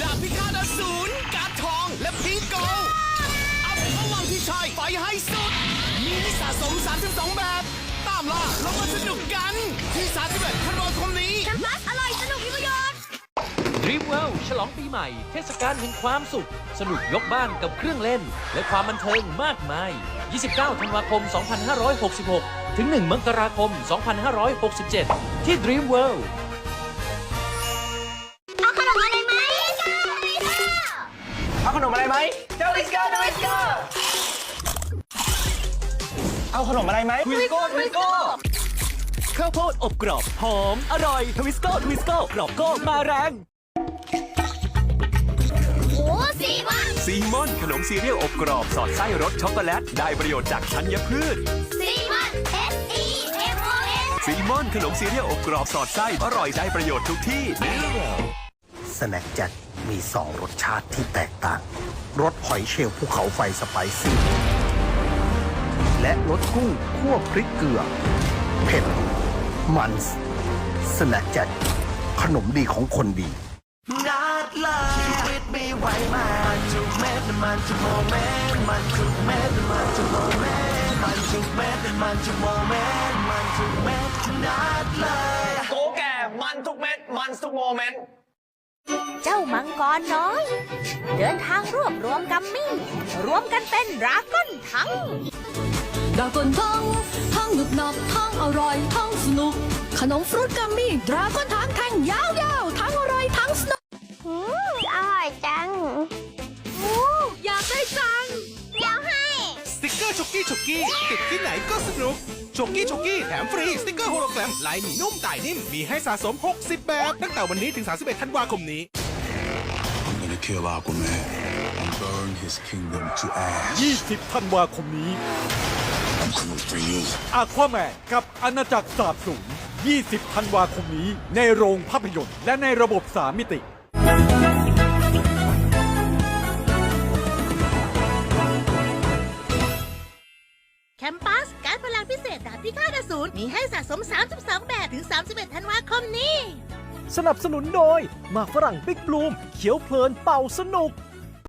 ดาบพิฆาตอสูรกาดทอง และพิงโกเอาเป็นระวังที่ชายไฟให้สุด มีที่สะสม 32 แบบ ตามล่าแล้วมาสนุกกัน ที่31ธันวาคมนี้ แคมปัสอร่อยสนุกมีประโยชน์ Dream ล์ฉลองปีใหม่ เทศกาลแห่งความสุข สนุกยกบ้านกับเครื่องเล่น และความบันเทิงมากมาย 29 ธันวาคม 2566 ถึง 1 มกราคม 2567 ที่ Dream World นมอะไรไหมเจ้าลิสโก้เจ้าลิสโก้เอาขนมอะไรไหมทวิสโก้ทวิสโก้ข้าวโพดอบกรอบหอม อร่อย ทวิสโก้ทวิสโก้กรอบโก้มาแรงโอ้สีวันซีมอนขนมซีเรียลอบกรอบสอดไส้รสช็อกโกแลต ได้ประโยชน์จากธัญพืชสีวัน S E M O N ซีมอนขนมซีเรียลอบกรอบสอดไส้อร่อยได้ประโยชน์ทุกที่ สแน็คแจ็คมีสองรสชาติที่แตกต่าง รสหอยเชลล์ภูเขาไฟสไปซี่ และรสกุ้งคั่วพริกเกลือ เผ็ด มันสแน็คแจ็คขนมดีของคนดีนัดเลยชีวิตไมีไหวมามันทุกเม็ดมันทุกโมเมนต์มันทุกเม็ดมันทุกโมเมนต์มันทุกเม็ดมันทุกโมเมนต์มันทุกเม็ดนัดเลยโกแก่มันทุกเม็ดมันทุกโมเมนต์ เจ้ามังกรน้อย เดินทางรวบรวมกัมมี่ รวมกันเป็นราก้อนทั้ง ดรากอนทั้งทั้งหนุบหนับทั้งอร่อยทั้งสนุก ขนมฟรุตกัมมี่ดราก้อนทั้งแท่งยาว เกอร์ช็อกกี้ช็อกกี้ติดที่ไหนก็สนุกช็อกกี้ช็อกกี้แถมฟรีสติกเกอร์โฮโลแกรมลายหมีนุ่มต่ายนิ่มมีให้สะสม 60 แบบ ตั้งแต่วันนี้ถึง 31 ธันวาคมนี้ I'm gonna kill Aquaman and burn his kingdom to ash. 20 ธันวาคมนี้ I'm coming for you. อาควาแมนกับอาณาจักรสาบสูญ20 ธันวาคมนี้ ในโรงภาพยนตร์และในระบบ3มิติ แคมปัสการพลังพิเศษดาบพิฆาตอสูรมีให้สะสม 32 แบบถึง 31 ธันวาคมนี้ สนับสนุนโดยหมากฝรั่งบิ๊กบลูม เขียวเพลินเป่าสนุก